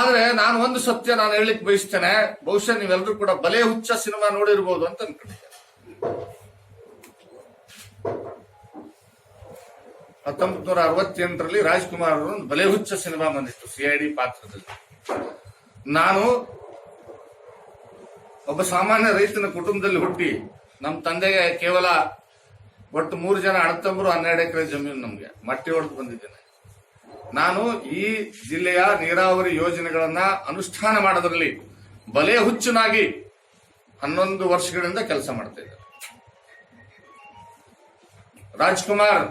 ಆದ್ರೆ ನಾನು ಒಂದು ಸತ್ಯ ನಾನು ಹೇಳಿಕ್ ಬಯಸ್ತೇನೆ, ಬಹುಶಃ ನೀವೆಲ್ಲರೂ ಕೂಡ ಬಲೆ ಹುಚ್ಚ ಸಿನಿಮಾ ನೋಡಿರ್ಬೋದು ಅಂತ ಅನ್ಕೊಂಡಿದ್ದೆ. ಹತ್ತೊಂಬತ್ ನೂರ ಅರವತ್ತೆಂಟರಲ್ಲಿ ರಾಜ್ಕುಮಾರ್ ಅವರು ಒಂದು ಬಲೆ ಹುಚ್ಚ ಸಿನಿಮಾ ಬಂದಿತ್ತು ಸಿಐಡಿ ಪಾತ್ರದಲ್ಲಿ. ನಾನು ಒಬ್ಬ ಸಾಮಾನ್ಯ ರೈತನ ಕುಟುಂಬದಲ್ಲಿ ಹುಟ್ಟಿ ನಮ್ಮ ತಂದೆಗೆ ಕೇವಲ ಒಟ್ಟು ಮೂರು ಜನ ಅಣತಂಬರು ಹನ್ನೆರಡು ಎಕರೆ ಜಮೀನು ನಮ್ಗೆ, ಮಟ್ಟಿ ಹೊಡೆದು ಬಂದಿದ್ದೇನೆ. ನಾನು ಈ ಜಿಲ್ಲೆಯ ನೀರಾವರಿ ಯೋಜನೆಗಳನ್ನ ಅನುಷ್ಠಾನ ಮಾಡೋದ್ರಲ್ಲಿ ಬಲೆ ಹುಚ್ಚನಾಗಿ ಹನ್ನೊಂದು ವರ್ಷಗಳಿಂದ ಕೆಲಸ ಮಾಡ್ತಾ ಇದ್ದೆ. ರಾಜ್ಕುಮಾರ್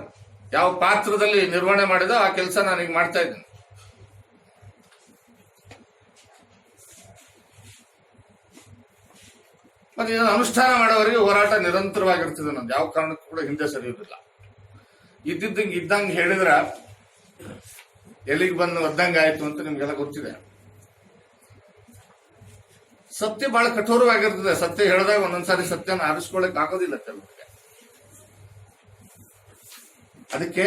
ಯಾವ ಪಾತ್ರದಲ್ಲಿ ನಿರ್ವಹಣೆ ಮಾಡಿದ ಆ ಕೆಲಸ ನಾನೀಗ ಮಾಡ್ತಾ ಇದ್ದೇನೆ. ಮತ್ತೆ ಇದನ್ನು ಅನುಷ್ಠಾನ ಮಾಡೋವರಿಗೆ ಹೋರಾಟ ನಿರಂತರವಾಗಿರ್ತದೆ ನಂದು. ಯಾವ ಕಾರಣಕ್ಕೂ ಕೂಡ ಹಿಂದೆ ಸರಿಯುವುದಿಲ್ಲ. ಇದ್ದಿದ್ದಂಗೆ ಇದ್ದಂಗೆ ಹೇಳಿದ್ರ ಎಲ್ಲಿಗೆ ಬಂದು ಒದ್ದಂಗೆ ಆಯ್ತು ಅಂತ ನಿಮ್ಗೆಲ್ಲ ಗೊತ್ತಿದೆ. ಸತ್ಯ ಬಹಳ ಕಠೋರವಾಗಿರ್ತದೆ. ಸತ್ಯ ಹೇಳಿದಾಗ ಒಂದೊಂದ್ಸಾರಿ ಸತ್ಯನ ಆರಿಸ್ಕೊಳಕ್ ಆಗೋದಿಲ್ಲ ಕೆಲವರಿಗೆ. ಅದಕ್ಕೆ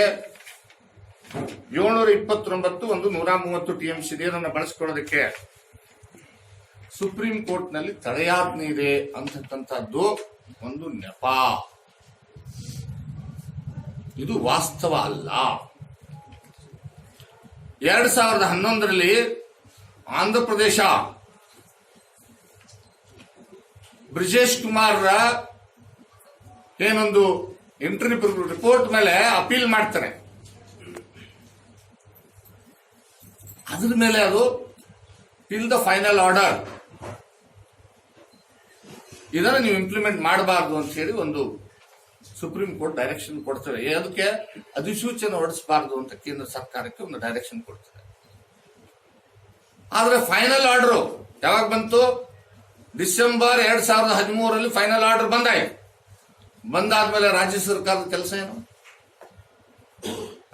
ಏಳ್ನೂರ ಇಪ್ಪತ್ತೊಂಬತ್ತು ಒಂದು ನೂರ ಮೂವತ್ತು ಟಿಎಂಸಿ ನೀರನ್ನು ಬಳಸ್ಕೊಳ್ಳೋದಕ್ಕೆ ಸುಪ್ರೀಂ ಕೋರ್ಟ್ನಲ್ಲಿ ತಡೆಯಾಜ್ಞೆ ಇದೆ ಅಂತಕ್ಕಂಥದ್ದು ಒಂದು ನೆಪ. ಇದು ವಾಸ್ತವ ಅಲ್ಲ. ಎರಡ್ ಸಾವಿರದ ಹನ್ನೊಂದರಲ್ಲಿ ಆಂಧ್ರ ಪ್ರದೇಶ ಬ್ರಿಜೇಶ್ ಕುಮಾರ್ ಏನೊಂದು ಇಂಟರ್ವ್ಯೂ ರಿಪೋರ್ಟ್ ಮೇಲೆ ಅಪೀಲ್ ಮಾಡ್ತಾರೆ. ಅದ್ರ ಮೇಲೆ ಅದು ಟಿಲ್ ದ ಫೈನಲ್ ಆರ್ಡರ್ ಇದನ್ನು ನೀವು ಇಂಪ್ಲಿಮೆಂಟ್ ಮಾಡಬಾರ್ದು ಅಂತ ಹೇಳಿ ಒಂದು ಸುಪ್ರೀಂ ಕೋರ್ಟ್ ಡೈರೆಕ್ಷನ್ ಕೊಡ್ತಾರೆ. ಅದಕ್ಕೆ ಅಧಿಸೂಚನೆ ಹೊರಡಿಸಬಾರ್ದು ಅಂತ ಕೇಂದ್ರ ಸರ್ಕಾರಕ್ಕೆ ಒಂದು ಡೈರೆಕ್ಷನ್ ಕೊಡ್ತಾರೆ. ಆದ್ರೆ ಫೈನಲ್ ಆರ್ಡರ್ ಯಾವಾಗ ಬಂತು? ಡಿಸೆಂಬರ್ ಎರಡ್ ಸಾವಿರದ ಹದಿಮೂರರಲ್ಲಿ ಫೈನಲ್ ಆರ್ಡರ್ ಬಂದಾಯ್ತು. ಬಂದಾದ್ಮೇಲೆ ರಾಜ್ಯ ಸರ್ಕಾರದ ಕೆಲಸ ಏನು?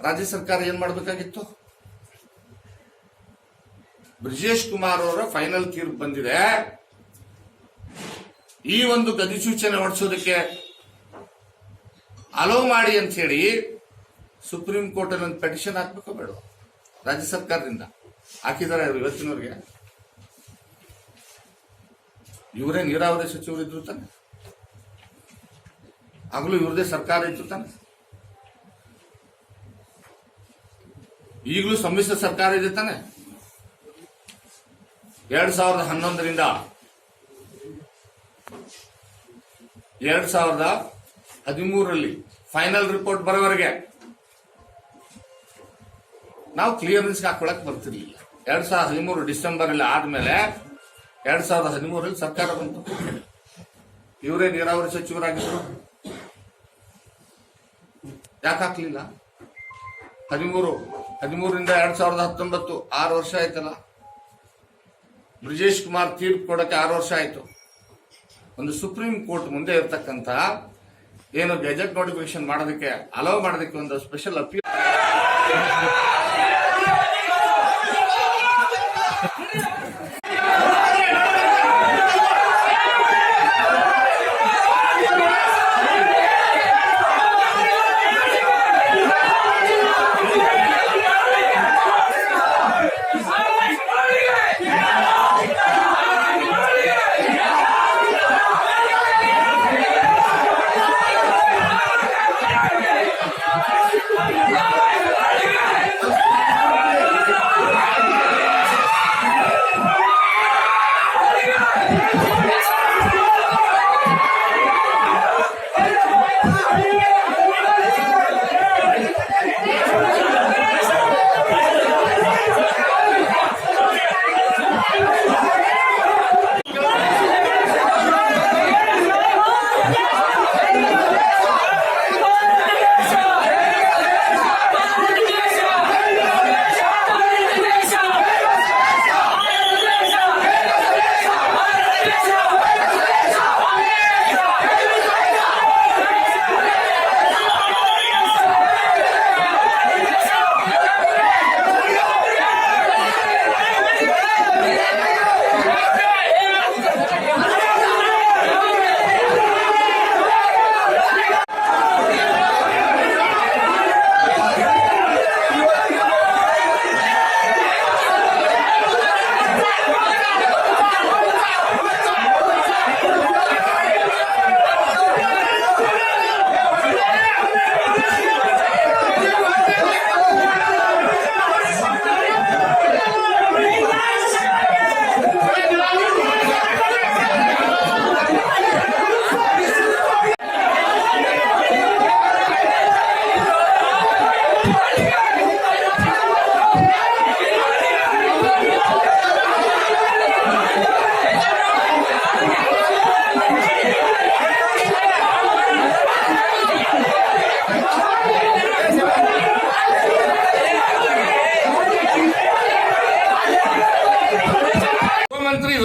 ರಾಜ್ಯ ಸರ್ಕಾರ ಏನ್ ಮಾಡಬೇಕಾಗಿತ್ತು? ಬ್ರಿಜೇಶ್ ಕುಮಾರ್ ಅವರ ಫೈನಲ್ ತೀರ್ಪು ಬಂದಿದೆ. ಈ ಒಂದು ಅಧಿಸೂಚನೆ ಹೊರಡಿಸೋದಕ್ಕೆ ಅಲೋ ಮಾಡಿ ಅಂತ ಹೇಳಿ ಸುಪ್ರೀಂ ಕೋರ್ಟ್ ಅಲ್ಲಿ ಒಂದು ಪೆಟಿಷನ್ ಹಾಕ್ಬೇಕು ಬೇಡ. ರಾಜ್ಯ ಸರ್ಕಾರದಿಂದ. ಹಾಕಿದ್ದಾರೆ ಇವತ್ತಿನವ್ರಿಗೆ? ಇವರೇ ನೀರಾವರಿ ಸಚಿವರು ಇದ್ರು ತಾನೆ. ಆಗಲೂ ಇವ್ರದೇ ಸರ್ಕಾರ ಇತ್ತು ತಾನೆ. ಈಗಲೂ ಸಮ್ಮಿಶ್ರ ಸರ್ಕಾರ ಇದೆ ತಾನೆ. ಎರಡ್ ಸಾವಿರದ ಹನ್ನೊಂದರಿಂದ ಎರಡ್ ಸಾವಿರದ ಹದಿಮೂರರಲ್ಲಿ ಫೈನಲ್ ರಿಪೋರ್ಟ್ ಬರೋವರೆಗೆ. ನಾವು ಕ್ಲಿಯರೆನ್ಸ್ ಹಾಕೊಳಕ್ ಬರ್ತಿರ್ಲಿಲ್ಲ. ಎರಡ್ ಸಾವಿರದ ಹದಿಮೂರು ಡಿಸೆಂಬರ್ ಅಲ್ಲಿ ಆದ್ಮೇಲೆ ಎರಡ್ ಸಾವಿರದ ಹದಿಮೂರಲ್ಲಿ ಸರ್ಕಾರ ಬಂತು. ಇವರೇ ನೀರಾವರಿ ಸಚಿವರಾಗಿದ್ರು. ಯಾಕೆ ಹಾಕ್ಲಿಲ್ಲ? ಹದಿಮೂರು, ಹದಿಮೂರರಿಂದ ಎರಡ್ ಸಾವಿರದ ಹತ್ತೊಂಬತ್ತು ಆರು ವರ್ಷ ಆಯ್ತಲ್ಲ. ಬ್ರಿಜೇಶ್ ಕುಮಾರ್ ತೀರ್ಪು ಕೊಡಕ್ಕೆ ಆರು ವರ್ಷ ಆಯ್ತು. ಒಂದು ಸುಪ್ರೀಂ ಕೋರ್ಟ್ ಮುಂದೆ ಇರತಕ್ಕಂತ ಏನು ಗೆಜೆಟ್ ನೋಟಿಫಿಕೇಶನ್ ಮಾಡೋದಕ್ಕೆ ಅಲೋ ಮಾಡೋದಕ್ಕೆ ಒಂದು ಸ್ಪೆಷಲ್ ಅಪೀಲ್ Yeah.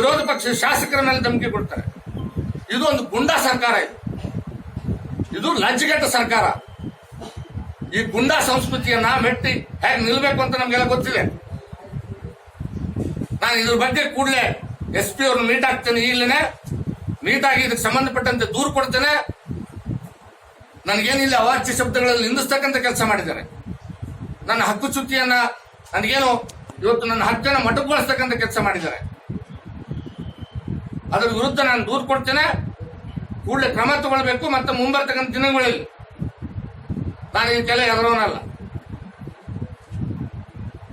ವಿರೋಧ ಪಕ್ಷ ಶಾಸಕರ ಮೇಲೆ ಧಮಕಿ ಕೊಡ್ತಾರೆ. ಇದು ಒಂದು ಗುಂಡಾ ಸರ್ಕಾರ ಇದು. ಇದು ಸರ್ಕಾರ. ಈ ಗುಂಡಾ ಸಂಸ್ಕೃತಿಯನ್ನ ಮೆಟ್ಟಿ ಹೇಗೆ ನಿಲ್ಬೇಕು ಅಂತ ನಮಗೆಲ್ಲ ಗೊತ್ತಿದೆ ನಾನು ಇದ್ರ ಬಗ್ಗೆ ಕೂಡಲೇ ಎಸ್ ಪಿ ಅವ್ರನ್ನ ಮೀಟ್ ಆಗ್ತೇನೆ ಇಲ್ಲೇ ಮೀಟ್ ಆಗಿ ಇದಕ್ಕೆ ಸಂಬಂಧಪಟ್ಟಂತೆ ದೂರು ಕೊಡ್ತೇನೆ. ನನಗೇನಿಲ್ಲ, ಅವಾಚ್ಯ ಶಬ್ದಗಳಲ್ಲಿ ನಿಂದಿಸ್ತಕ್ಕಂಥ ಕೆಲಸ ಮಾಡಿದ್ದಾರೆ. ನನ್ನ ಹಕ್ಕು ಚುಕ್ತಿಯನ್ನ ನನಗೇನು ಇವತ್ತು ನನ್ನ ಹಕ್ಕನ್ನು ಮೊಟಕುಗೊಳಿಸ್ತಕ್ಕಂಥ ಕೆಲಸ ಮಾಡಿದ್ದಾರೆ. ಅದರ ವಿರುದ್ಧ ನಾನು ದೂರು ಕೊಡ್ತೇನೆ. ಕೂಡಲೇ ಕ್ರಮ ತಗೊಳ್ಬೇಕು ಮತ್ತೆ ಮುಂಬರ್ತಕ್ಕಂಥ ದಿನಗಳಲ್ಲಿ. ನಾನು ಇದಕ್ಕೆಲ್ಲ ಎದುರೋನಲ್ಲ.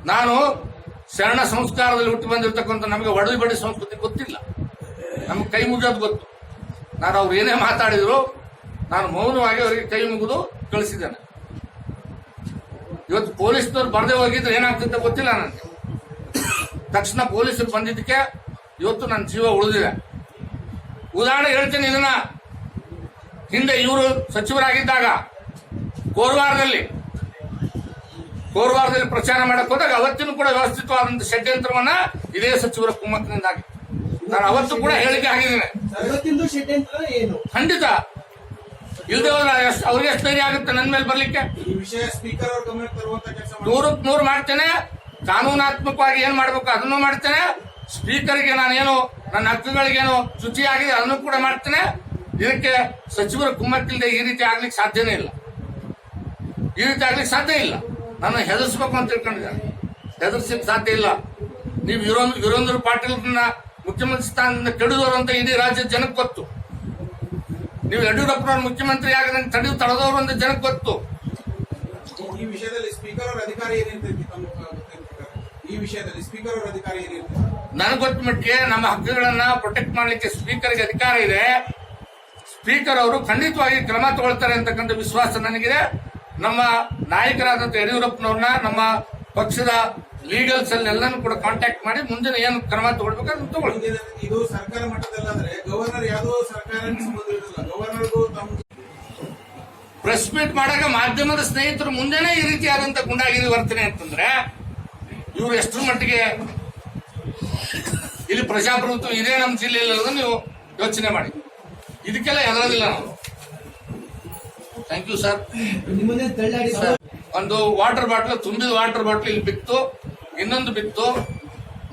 ನಾನು ಶರಣ ಸಂಸ್ಕಾರದಲ್ಲಿ ಹುಟ್ಟಿ ಬಂದಿರತಕ್ಕಂಥ ನಮಗೆ ಒಡವಿ ಬಡಿ ಸಂಸ್ಕೃತಿ ಗೊತ್ತಿಲ್ಲ. ನಮ್ಗೆ ಕೈ ಮುಗಿಯೋದು ಗೊತ್ತು. ನಾನು ಅವ್ರು ಏನೇ ಮಾತಾಡಿದ್ರು ನಾನು ಮೌನವಾಗಿ ಅವರಿಗೆ ಕೈ ಮುಗಿದು ಕಳಿಸಿದ್ದೇನೆ. ಇವತ್ತು ಪೊಲೀಸ್ನವ್ರು ಬರದೇ ಹೋಗಿದ್ರೆ ಏನಾಗ್ತಿದ್ದ ಗೊತ್ತಿಲ್ಲ ನನಗೆ. ತಕ್ಷಣ ಪೊಲೀಸರು ಬಂದಿದ್ದಕ್ಕೆ ಇವತ್ತು ನನ್ನ ಜೀವ ಉಳಿದಿದೆ. ಉದಾಹರಣೆ ಹೇಳ್ತೇನೆ ಇದನ್ನ. ಹಿಂದೆ ಇವರು ಸಚಿವರಾಗಿದ್ದಾಗ ಕೋರ್ವಾರದಲ್ಲಿ ಕೋರ್ವಾರದಲ್ಲಿ ಪ್ರಚಾರ ಮಾಡಕ್ ಹೋದಾಗ ಅವತ್ತಿನೂ ಕೂಡ ವ್ಯವಸ್ಥಿತವಾದಂತಹ ಷಡ್ಯಂತ್ರವನ್ನ ಇದೇ ಸಚಿವರ ಕುಮ್ಮತ್ತಿನಿಂದಾಗಿ ನಾನು ಅವತ್ತು ಕೂಡ ಹೇಳಿಕೆ ಆಗಿದ್ದೇನೆ ಖಂಡಿತ. ಇಲ್ಲದೆ ಅವ್ರಿಗೆ ಎಷ್ಟು ಧೈರ್ಯ ಆಗುತ್ತೆ ನನ್ನ ಮೇಲೆ ಬರ್ಲಿಕ್ಕೆ? ನೂರಕ್ಕೆ ನೂರು ಮಾಡ್ತೇನೆ. ಕಾನೂನಾತ್ಮಕವಾಗಿ ಏನ್ ಮಾಡ್ಬೇಕು ಅದನ್ನು ಮಾಡ್ತೇನೆ. ಸ್ಪೀಕರ್ಗೆ ನಾನೇನು, ನನ್ನ ಹಕ್ಕುಗಳಿಗೇನು ಶುಚಿ ಆಗಿದೆ ಅದನ್ನು ಕೂಡ ಮಾಡ್ತೇನೆ. ಇದಕ್ಕೆ ಸಚಿವರ ಕುಮ್ಮಕ್ಕಿಲ್ಲದೆ ಈ ರೀತಿ ಆಗ್ಲಿಕ್ಕೆ ಸಾಧ್ಯನೇ ಇಲ್ಲ. ಈ ರೀತಿ ಆಗ್ಲಿಕ್ಕೆ ಸಾಧ್ಯ ಇಲ್ಲ. ನನ್ನ ಹೆದರ್ಸ್ಬೇಕು ಅಂತ ತಿಳ್ಕೊಂಡಿದ್ದಾರೆ. ಹೆದರ್ಸಲಿಕ್ಕೆ ಸಾಧ್ಯ ಇಲ್ಲ. ನೀವು ವೀರೇಂದ್ರ ವೀರೇಂದ್ರ ಪಾಟೀಲ್ರನ್ನ ಮುಖ್ಯಮಂತ್ರಿ ಸ್ಥಾನದಿಂದ ಕೆಡಿದವರು ಅಂತ ಇಡೀ ರಾಜ್ಯದ ಜನಕ್ಕೆ ಗೊತ್ತು. ನೀವು ಯಡಿಯೂರಪ್ಪನವ್ರ ಮುಖ್ಯಮಂತ್ರಿ ಆಗದ ತಡೆದು ತಡೆದವರು ಅಂತ ಜನಕ್ಕೆ ಗೊತ್ತು. ಈ ವಿಷಯದಲ್ಲಿ ಸ್ಪೀಕರ್ ಅವರ ಅಧಿಕಾರ? ಈ ವಿಷಯದಲ್ಲಿ ಸ್ಪೀಕರ್ ಅವರ ಅಧಿಕಾರ ಏನಿರುತ್ತೆ ನನಗೆ ಗೊತ್ತ ಮಟ್ಟಿಗೆ ನಮ್ಮ ಹಕ್ಕುಗಳನ್ನ ಪ್ರೊಟೆಕ್ಟ್ ಮಾಡಲಿಕ್ಕೆ ಸ್ಪೀಕರ್ಗೆ ಅಧಿಕಾರ ಇದೆ. ಸ್ಪೀಕರ್ ಅವರು ಖಂಡಿತವಾಗಿ ಕ್ರಮ ತಗೊಳ್ತಾರೆ ಅಂತಕ್ಕಂಥ ವಿಶ್ವಾಸ ನನಗಿದೆ. ನಮ್ಮ ನಾಯಕರಾದಂಥ ಯಡಿಯೂರಪ್ಪನವ್ರನ್ನ ನಮ್ಮ ಪಕ್ಷದ ಲೀಗಲ್ಸ್ ಅಲ್ಲಿ ಎಲ್ಲಾನು ಕೂಡ ಕಾಂಟ್ಯಾಕ್ಟ್ ಮಾಡಿ ಮುಂದಿನ ಏನು ಕ್ರಮ ತಗೊಳ್ಬೇಕು ಅದನ್ನು ತಗೊಳ್ಳಿ. ಇದು ಸರ್ಕಾರ ಮಟ್ಟದಲ್ಲಾದ್ರೆ ಗವರ್ನರ್ ಯಾವುದೋ ಸರ್ಕಾರ ಗವರ್ನರ್ ಗವರ್ನರ್ಗೂ ತಮ್ಮ ಪ್ರೆಸ್ ಮೀಟ್ ಮಾಡಾಗ ಮಾಧ್ಯಮದ ಸ್ನೇಹಿತರು ಮುಂದೆನೇ ಈ ರೀತಿಯಾದಂತ ಗುಂಡಾಗಿರಿ ವರ್ತನೆ ಅಂತಂದ್ರೆ ಇವರು ಎಷ್ಟರ ಮಟ್ಟಿಗೆ ಇಲ್ಲಿ ಪ್ರಜಾಪ್ರಭುತ್ವ ಇದೇ ನಮ್ಮ ಜಿಲ್ಲೆಯಲ್ಲಿ ಅನ್ನೋದು ನೀವು ಯೋಚನೆ ಮಾಡಿ. ಇದಕ್ಕೆಲ್ಲ ಹೆದರೋದಿಲ್ಲ ನಾವು. ಥ್ಯಾಂಕ್ ಯು ಸರ್ ಒಂದು ವಾಟರ್ ಬಾಟ್ಲು ತುಂಬಿದ ವಾಟರ್ ಬಾಟ್ಲು ಇಲ್ಲಿ ಬಿತ್ತು. ಇನ್ನೊಂದು ಬಿತ್ತು.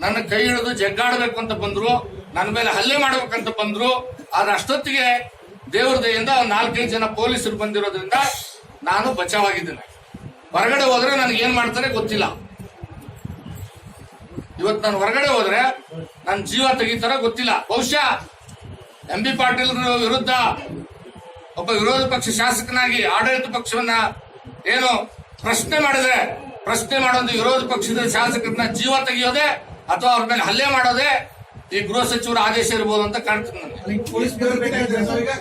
ನನ್ನ ಕೈ ಹಿಡಿದು ಜಗ್ಗಾಡಬೇಕು ಅಂತ ಬಂದ್ರು. ನನ್ನ ಮೇಲೆ ಹಲ್ಲೆ ಮಾಡಬೇಕಂತ ಬಂದ್ರು. ಆದ್ರೆ ಅಷ್ಟೊತ್ತಿಗೆ ದೇವ್ರ ದಯಿಂದ ಒಂದ್ ನಾಲ್ಕೈದು ಜನ ಪೊಲೀಸರು ಬಂದಿರೋದ್ರಿಂದ ನಾನು ಬಚಾವಾಗಿದ್ದೇನೆ ಹೊರಗಡೆ ಹೋದ್ರೆ ನನಗೆ ಏನ್ ಮಾಡ್ತಾರೆ ಗೊತ್ತಿಲ್ಲ. ಇವತ್ತು ನಾನು ಹೊರಗಡೆ ಹೋದ್ರೆ ನನ್ನ ಜೀವ ತೆಗಿತಾರ ಗೊತ್ತಿಲ್ಲ. ಬಹುಶಃ ಎಂ ಬಿ ಪಾಟೀಲ್ ವಿರುದ್ಧ ಒಬ್ಬ ವಿರೋಧ ಪಕ್ಷ ಶಾಸಕನಾಗಿ ಆಡಳಿತ ಪಕ್ಷವನ್ನ ಏನು ಪ್ರಶ್ನೆ ಮಾಡಿದ್ರೆ ಪ್ರಶ್ನೆ ಮಾಡೋದು ವಿರೋಧ ಪಕ್ಷದ ಶಾಸಕರನ್ನ ಜೀವ ತೆಗೆಯೋದೇ ಅಥವಾ ಅವ್ರ ಮೇಲೆ ಹಲ್ಲೆ ಮಾಡೋದೇ ಈ ಗೃಹ ಸಚಿವರ ಆದೇಶ ಇರಬಹುದು ಅಂತ ಕಾಣ್ತೀನಿ ನನಗೆ.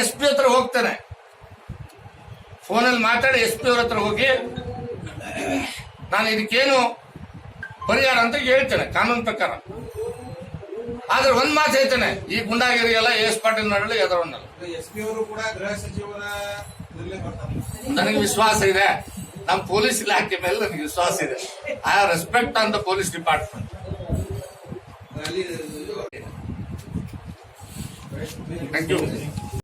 ಎಸ್ ಪಿ ಹತ್ರ ಹೋಗ್ತೇನೆ. ಫೋನಲ್ಲಿ ಮಾತಾಡಿ ಎಸ್ ಪಿ ಅವ್ರ ಹತ್ರ ಹೋಗಿ ನಾನು ಇದಕ್ಕೇನು ಪರಿಹಾರ ಅಂತ ಹೇಳ್ತೇನೆ ಕಾನೂನು ಪ್ರಕಾರ. ಆದ್ರೆ ಒಂದ್ ಮಾತು ಹೇಳ್ತೇನೆ ಈ ಗುಂಡಾಗಿರಿ ಎಲ್ಲ ಎಸ್ ಪಾಟೀಲ್ ನಡಲಿ ಎದರವನ್ನಲ್ಲ ಎಸ್ ಪಿ ಅವರು ಕೂಡ ಗೃಹ ಸಚಿವರ ನನಗೆ ವಿಶ್ವಾಸ ಇದೆ ನಮ್ಮ ಪೊಲೀಸ್ ಇಲಾಖೆ ಮೇಲೆ ನನಗೆ ವಿಶ್ವಾಸ ಇದೆ. I respect on the police department thank you